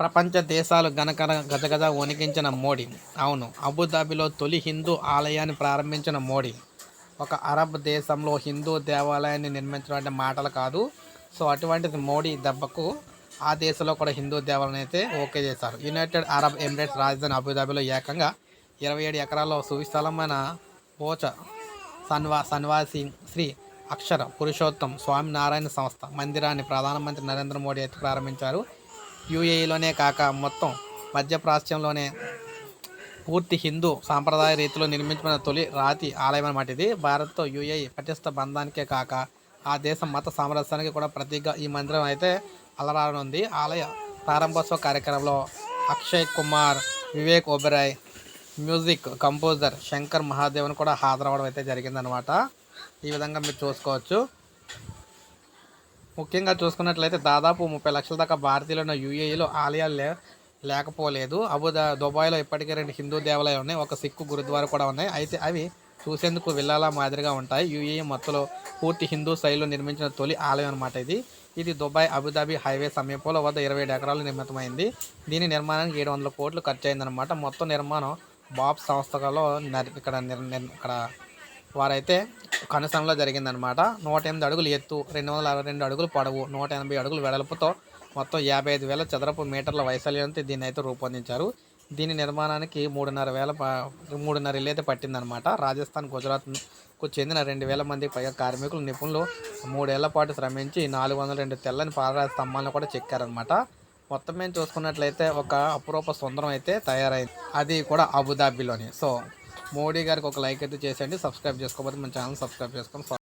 ప్రపంచ దేశాలు గనకన గజగజ వణికించిన మోడీ. అవును అబుదాబిలో తొలి హిందూ ఆలయాన్ని ప్రారంభించిన మోడీ. ఒక అరబ్ దేశంలో హిందూ దేవాలయాన్ని నిర్మించడం అంటే మాటలు కాదు. సో అటువంటిది మోడీ దెబ్బకు ఆ దేశంలో కూడా హిందూ దేవాలయం అయితే ఓకే చేశారు. యునైటెడ్ అరబ్ ఎమిరేట్స్ రాజధాని అబుదాబిలో ఏకంగా ఇరవై ఏడు ఎకరాల్లో సువిశాలమైన పోచ సన్వా సన్వాసి శ్రీ అక్షర పురుషోత్తం స్వామినారాయణ సంస్థ మందిరాన్ని ప్రధానమంత్రి నరేంద్ర మోడీ అయితే ప్రారంభించారు. యూఏఈలోనే కాక మొత్తం మధ్యప్రాచ్యంలోనే పూర్తి హిందూ సాంప్రదాయ రీతిలో నిర్మించిన తొలి రాతి ఆలయం అన్నమాట ఇది. భారత్తో యూఏఈ పటిష్ట బంధానికే కాక ఆ దేశం మత సామరస్యానికి కూడా ప్రతీకగా ఈ మందిరం అయితే అలరానుంది ఆలయ ప్రారంభోత్సవ కార్యక్రమంలో అక్షయ్ కుమార్ వివేక్ ఒబెరాయ్ మ్యూజిక్ కంపోజర్ శంకర్ మహాదేవన్ కూడా హాజరవడం అయితే జరిగిందనమాట ఈ విధంగా మీరు చూసుకోవచ్చు. ముఖ్యంగా చూసుకున్నట్లయితే దాదాపు ముప్పై లక్షల దాకా భారతీయులు ఉన్న యూఏఈలో ఆలయాలు లే లేకపోలేదు. అబుదా దుబాయ్లో ఇప్పటికే రెండు హిందూ దేవాలయాలు ఉన్నాయి. ఒక సిక్కు గురుద్వారా కూడా ఉన్నాయి. అయితే అవి చూసేందుకు విల్లాల మాదిరిగా ఉంటాయి. యూఏఈ మొత్తంలో పూర్తి హిందూ శైలిలో నిర్మించిన తొలి ఆలయం అనమాట ఇది. ఇది దుబాయ్ అబుదాబి హైవే సమీపంలో వద్ద ఇరవై ఎకరాలు నిర్మితమైంది. దీని నిర్మాణానికి ఏడు వందల కోట్లు ఖర్చు అయిందనమాట మొత్తం నిర్మాణం బాబ్ సంస్థలో నర్- ఇక్కడ నిర్- నిర్- ఇక్కడ వారైతే కనుసంలో జరిగిందనమాట నూట ఎనిమిది అడుగులు ఎత్తు రెండు వందల అరవై రెండు అడుగులు పొడవు నూట ఎనభై అడుగులు వెడల్పుతో మొత్తం యాభై ఐదు వేల చదరపు మీటర్ల వైశాల్యంతో దీన్ని అయితే రూపొందించారు. దీని నిర్మాణానికి మూడున్నర వేల మూడున్నర ఇల్లు అయితే పట్టిందనమాట రాజస్థాన్ గుజరాత్కు చెందిన రెండు వేల మంది పైగా కార్మికులు నిపుణులు మూడేళ్ళ పాటు శ్రమించి నాలుగు వందల రెండు తెల్లని పాలరాతి స్తంభాలను కూడా చెక్కారనమాట మొత్తం మేము చూసుకున్నట్లయితే ఒక అపురూప సుందరం అయితే తయారైంది. అది కూడా అబుదాబిలోని. సో మోడీ గారికి ఒక లైక్ అయితే చేసేయండి సబ్స్క్రైబ్ చేసుకోకపోతే మన ఛానల్ సబ్స్క్రైబ్ చేసుకోండి